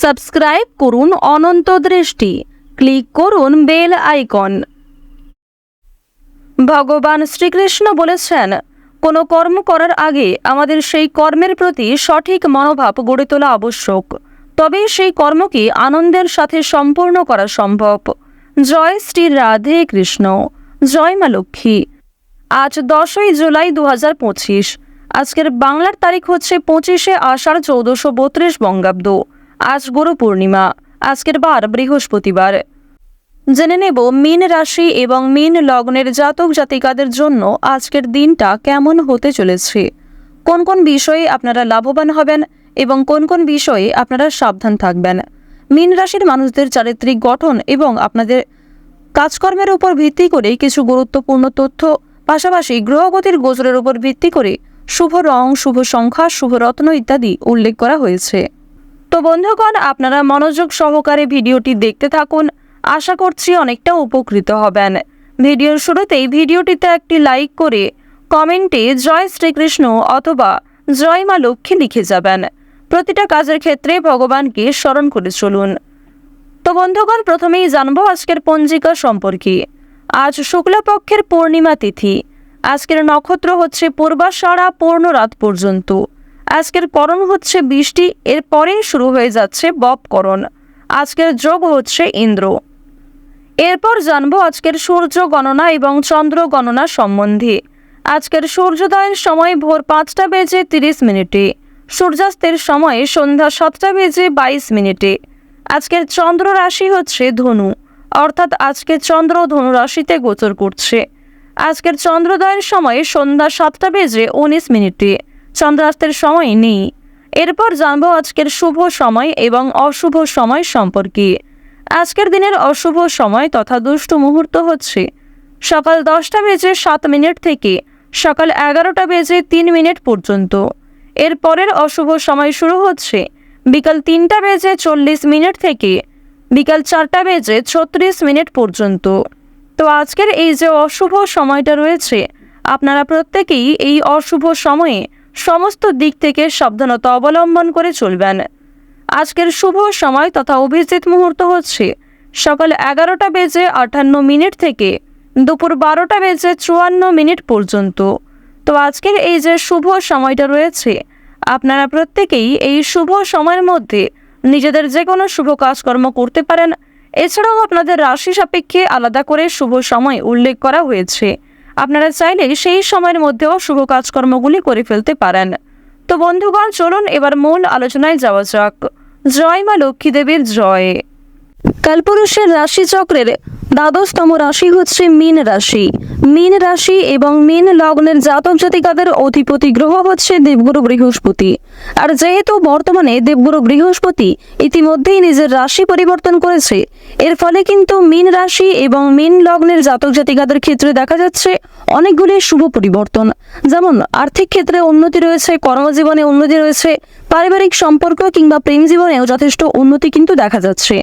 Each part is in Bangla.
সাবস্ক্রাইব করুন অনন্ত দৃষ্টি। ক্লিক করুন বেল আইকন। ভগবান শ্রীকৃষ্ণ বলেছেন, কোনো কর্ম করার আগে আমাদের সেই কর্মের প্রতি সঠিক মনোভাব গড়ে তোলা আবশ্যক। তবেই সেই কর্মকে আনন্দের সাথে সম্পূর্ণ করা সম্ভব। জয় শ্রী রাধে কৃষ্ণ। জয় মা লক্ষ্মী। আজ দশই জুলাই দু হাজার পঁচিশ। আজকের বাংলার তারিখ হচ্ছে পঁচিশে আষাঢ় চৌদ্দশো বত্রিশ বঙ্গাব্দ। আজ গুরু পূর্ণিমা, আজকের বার বৃহস্পতিবার। জেনে নেব মীন রাশি এবং মীন লগ্নের জাতক জাতিকাদের জন্য আজকের দিনটা কেমন হতে চলেছে। কোন কোন বিষয়ে আপনারা লাভবান হবেন এবং কোন কোন বিষয়ে আপনারা সাবধান থাকবেন। মীন রাশির মানুষদের চারিত্রিক গঠন এবং আপনাদের কাজকর্মের উপর ভিত্তি করে কিছু গুরুত্বপূর্ণ তথ্য, পাশাপাশি গ্রহগতির গোচরের উপর ভিত্তি করে শুভ রং, শুভ সংখ্যা, শুভ রত্ন ইত্যাদি উল্লেখ করা হয়েছে। তো বন্ধুগণ, আপনারা মনোযোগ সহকারে ভিডিওটি দেখতে থাকুন। আশা করছি অনেকটা উপকৃত হবেন। ভিডিওর শুরুতেই ভিডিওটিতে একটি লাইক করে কমেন্টে জয় শ্রীকৃষ্ণ অথবা জয় মা লক্ষ্মী লিখে যাবেন। প্রতিটা কাজের ক্ষেত্রে ভগবানকে স্মরণ করে চলুন। তো বন্ধুগণ, প্রথমেই জানব আজকের পঞ্জিকা সম্পর্কে। আজ শুক্লপক্ষের পূর্ণিমা তিথি। আজকের নক্ষত্র হচ্ছে পূর্বাষাঢ়া পূর্ণ রাত পর্যন্ত। আজকের করণ হচ্ছে বৃষ্টি এর পরেই শুরু হয়ে যাচ্ছে বপকরণ আজকের যোগ হচ্ছে ইন্দ্র। এরপর জানব আজকের সূর্য গণনা এবং চন্দ্র গণনা সম্বন্ধে। আজকের সূর্যোদয়ের সময় ভোর পাঁচটা বেজে তিরিশ মিনিটে, সূর্যাস্তের সময় সন্ধ্যা সাতটা বেজে বাইশ মিনিটে। আজকের চন্দ্র রাশি হচ্ছে ধনু, অর্থাৎ আজকে চন্দ্র ধনু রাশিতে গোচর করছে। আজকের চন্দ্রোদয়ের সময় সন্ধ্যা সাতটা বেজে উনিশ মিনিটে চন্দ্রাস্তের সময় নেই। এরপর জানব আজকের শুভ সময় এবং অশুভ সময় সম্পর্কে। আজকের দিনের অশুভ সময় তথা দুষ্ট মুহূর্ত হচ্ছে। সকাল দশটা বেজে সাত মিনিট থেকে সকাল এগারোটা বেজে তিন মিনিট পর্যন্ত। এর পরের অশুভ সময় শুরু হচ্ছে বিকাল তিনটা বেজে চল্লিশ মিনিট থেকে বিকাল চারটা বেজে ছত্রিশ মিনিট পর্যন্ত। তো আজকের এই যে অশুভ সময়টা রয়েছে, আপনারা প্রত্যেকেই এই অশুভ সময়ে সমস্ত দিক থেকে সাবধানতা অবলম্বন করে চলবেন। আজকের শুভ সময় তথা অভিজিৎ মুহূর্ত হচ্ছে সকাল এগারোটা বেজে আটান্ন মিনিট থেকে দুপুর বারোটা বেজে চুয়ান্ন মিনিট পর্যন্ত। তো আজকের এই যে শুভ সময়টা রয়েছে, আপনারা প্রত্যেকেই এই শুভ সময়ের মধ্যে নিজেদের যে কোনো শুভ কাজকর্ম করতে পারেন। এছাড়াও আপনাদের রাশি সাপেক্ষে আলাদা করে শুভ সময় উল্লেখ করা হয়েছে। আপনারা চাইলে সেই সময়ের মধ্যেও শুভ কাজকর্মগুলি করে ফেলতে পারেন। তো বন্ধুগণ, চলুন এবার মূল আলোচনায় যাওয়া যাক। জয় মা লক্ষ্মী দেবীর জয়। কালপুরুষের রাশিচক্রের দ্বাদশতম রাশি হচ্ছে মীন রাশি। মীন রাশি এবং মীন লগ্নের জাতক জাতিকাদের অধিপতি গ্রহ হচ্ছে দেবগুরু বৃহস্পতি। আর যেহেতু বর্তমানে দেবগুরু বৃহস্পতি ইতিমধ্যেই নিজের রাশি পরিবর্তন করেছে, এর ফলে কিন্তু মীন রাশি এবং মীন লগ্নের জাতক জাতিকাদের ক্ষেত্রে দেখা যাচ্ছে অনেকগুলি শুভ পরিবর্তন। যেমন, আর্থিক ক্ষেত্রে উন্নতি রয়েছে, কর্মজীবনে উন্নতি রয়েছে, পারিবারিক সম্পর্ক কিংবা প্রেম জীবনেও যথেষ্ট উন্নতি কিন্তু দেখা যাচ্ছে।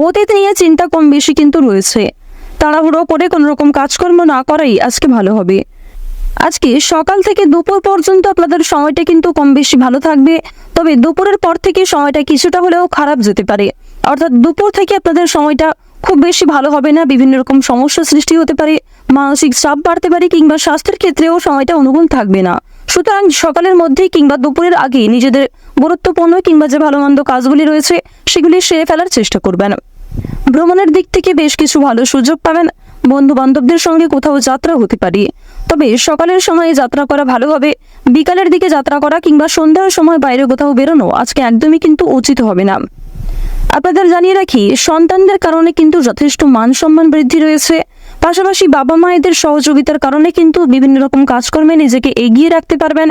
অতীত নিয়ে চিন্তা কম বেশি কিন্তু রয়েছে। তাড়াহুড়ো করে কোনো রকম কাজকর্ম না করাই আজকে ভালো হবে। আজকে সকাল থেকে দুপুর পর্যন্ত আপনাদের সময়টা কিন্তু কম বেশি ভালো থাকবে, তবে দুপুরের পর থেকে সময়টা কিছুটা হলেও খারাপ যেতে পারে। অর্থাৎ দুপুর থেকে আপনাদের সময়টা খুব বেশি ভালো হবে না, বিভিন্ন রকম সমস্যা সৃষ্টি হতে পারে, মানসিক চাপ বাড়তে পারে কিংবা স্বাস্থ্যের ক্ষেত্রেও সময়টা অনুকূল থাকবে না। সুতরাং সকালের মধ্যেই কিংবা দুপুরের আগে নিজেদের গুরুত্বপূর্ণ কিংবা যে ভালো মন্দ কাজগুলি রয়েছে, সেগুলি সেরে ফেলার চেষ্টা করবেন। ভ্রমণের দিক থেকে বেশ কিছু ভালো সুযোগ পাবেন। বন্ধু বান্ধবদের সঙ্গে কোথাও যাত্রা হতে পারে। তবে সকালের সময় যাত্রা করা ভালো হবে। বিকালের দিকে যাত্রা করা কিংবা সন্ধ্যার সময় বাইরে কোথাও বেরোনো আজকে একদমই কিন্তু উচিত হবে না। আপনাদের জানিয়ে রাখি, সন্তানদের কারণে কিন্তু যথেষ্ট মান সম্মান বৃদ্ধি রয়েছে। পাশাপাশি বাবা মায়েদের সহযোগিতার কারণে কিন্তু বিভিন্ন রকম কাজকর্মে নিজেকে এগিয়ে রাখতে পারবেন।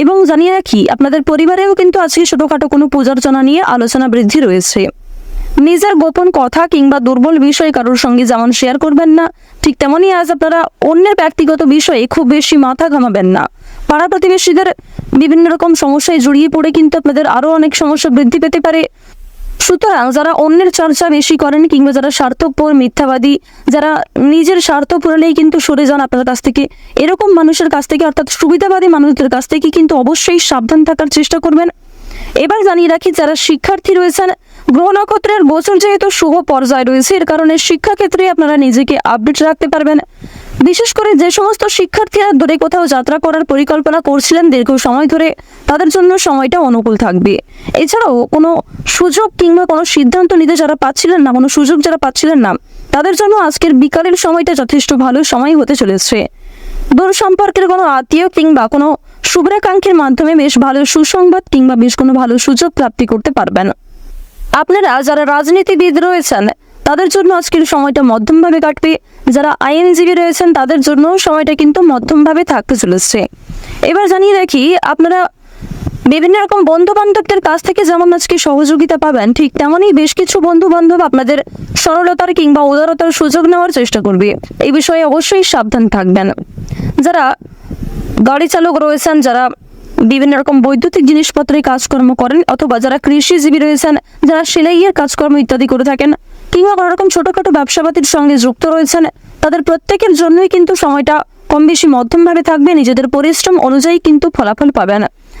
এবং জানিয়ে রাখি, আপনাদের পরিবারেও কিন্তু আজকে ছোটোখাটো কোনো পূজার্চনা নিয়ে আলোচনা বৃদ্ধি রয়েছে। নিজের গোপন কথা কিংবা দুর্বল বিষয় কারোর সঙ্গে যেমন শেয়ার করবেন না, ঠিক তেমনই আজ আপনারা অন্যের ব্যক্তিগত বিষয়ে খুব বেশি মাথা ঘামাবেন না। পাড়া প্রতিবেশীদের বিভিন্ন রকম সমস্যায় জড়িয়ে পড়ে কিন্তু আপনাদের আরও অনেক সমস্যা বৃদ্ধি পেতে পারে। সুতরাং যারা অন্যের চর্চা বেশি করেন কিংবা যারা স্বার্থপর, মিথ্যাবাদী, যারা নিজের স্বার্থ পুরালেই কিন্তু সরে যান আপনার কাছ থেকে, এরকম মানুষের কাছ থেকে অর্থাৎ সুবিধাবাদী মানুষদের কাছ থেকে কিন্তু অবশ্যই সাবধান থাকার চেষ্টা করবেন। এবার জানিয়ে রাখি, যারা শিক্ষার্থী রয়েছেন গ্রহ নক্ষত্রের গোচর যেহেতু শুভ পর্যায়ে রয়েছে, এর কারণে শিক্ষাক্ষেত্রে আপনারা নিজেকে আপডেট রাখতে পারবেন। বিশেষ করে যে সমস্ত শিক্ষার্থীরা দূরে কোথাও যাত্রা করার পরিকল্পনা করছিলেন দীর্ঘ সময় ধরে, তাদের জন্য সময়টা অনুকূল থাকবে। এছাড়াও কোনো সুযোগ কিংবা কোনো সিদ্ধান্ত নিতে যারা পাচ্ছিলেন না, কোনো সুযোগ যারা পাচ্ছিলেন না, তাদের জন্য আজকের বিকালের সময়টা যথেষ্ট ভালো সময় হতে চলেছে। দূর সম্পর্কের কোনো আত্মীয় কিংবা কোনো শুভ্রাকাঙ্ক্ষীর মাধ্যমে বেশ ভালো সুসংবাদ কিংবা বেশ কোনো ভালো সুযোগ প্রাপ্তি করতে পারবেন। আপনারা যারা রাজনীতিবিদ রয়েছেন, তাদের জন্য আজকের সময়টা মধ্যমভাবে কাটবে। যারা আইনজীবী রয়েছেন, তাদের জন্য সময়টা কিন্তু মধ্যমভাবে থাকতে চলেছে। এবার জানিয়ে রাখি, আপনারা বিভিন্ন রকম বন্ধু বান্ধবদের কাছ থেকে যেমন আজকে সহযোগিতা পাবেন, ঠিক তেমনই বেশ কিছু বন্ধু বান্ধব আপনাদের সরলতার কিংবা উদারতার সুযোগ নেওয়ার চেষ্টা করবে। এই বিষয়ে অবশ্যই সাবধান থাকবেন। যারা গাড়ি চালক রয়েছেন, যারা বিভিন্ন রকম বৈদ্যুতিক জিনিসপত্রে কাজকর্ম করেন অথবা যারা কৃষিজীবী রয়েছেন, যারা সেলাইয়ের কাজকর্ম ইত্যাদি করে থাকেন কিংবা কোনো রকম ছোটোখাটো ব্যবসাপাতির সঙ্গে যুক্ত রয়েছেন, তাদের প্রত্যেকের জন্যই কিন্তু সময়টা কম বেশি মধ্যমভাবে থাকবে। নিজেদের পরিশ্রম অনুযায়ী কিন্তু ফলাফল পাবেন।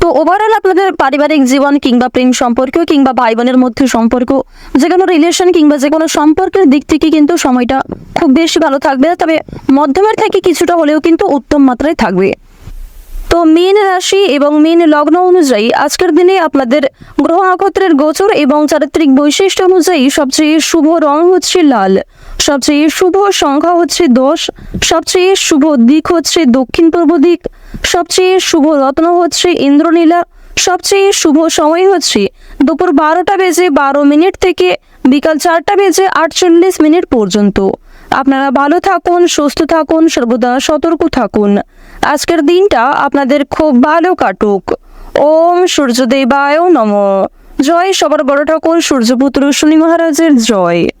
তো ওভারঅল আপনাদের পারিবারিক জীবন কিংবা প্রেম সম্পর্ক কিংবা ভাই বোনের মধ্যে সম্পর্ক, যে কোনো রিলেশন কিংবা যে কোনো সম্পর্কের দিক থেকে কিন্তু সময়টা খুব বেশি ভালো থাকবে তবে মধ্যমের থেকে কিছুটা হলেও কিন্তু উত্তম মাত্রায় থাকবে। তো মীন রাশি এবং মীন লগ্ন অনুযায়ী আজকের দিনে আপনাদের গ্রহ নক্ষত্রের গোচর এবং চারিত্রিক বৈশিষ্ট্য অনুযায়ী সবচেয়ে শুভ রং হচ্ছে লাল, সবচেয়ে শুভ সংখ্যা হচ্ছে দশ, সবচেয়ে শুভ দিক হচ্ছে দক্ষিণ পূর্ব দিক সবচেয়ে শুভ রত্ন হচ্ছে ইন্দ্রনীলা, সবচেয়ে শুভ সময় হচ্ছে দুপুর বারোটা বেজে বারো মিনিট থেকে বিকাল চারটা বেজে আটচল্লিশ মিনিট পর্যন্ত। আপনারা ভালো থাকুন, সুস্থ থাকুন, সর্বদা সতর্ক থাকুন। আজকের দিনটা আপনাদের খুব ভালো কাটুক। ওম সূর্যদেবায় নম। জয় সবার বড় ঠাকুর, সূর্যপুত্র শনি মহারাজের জয়।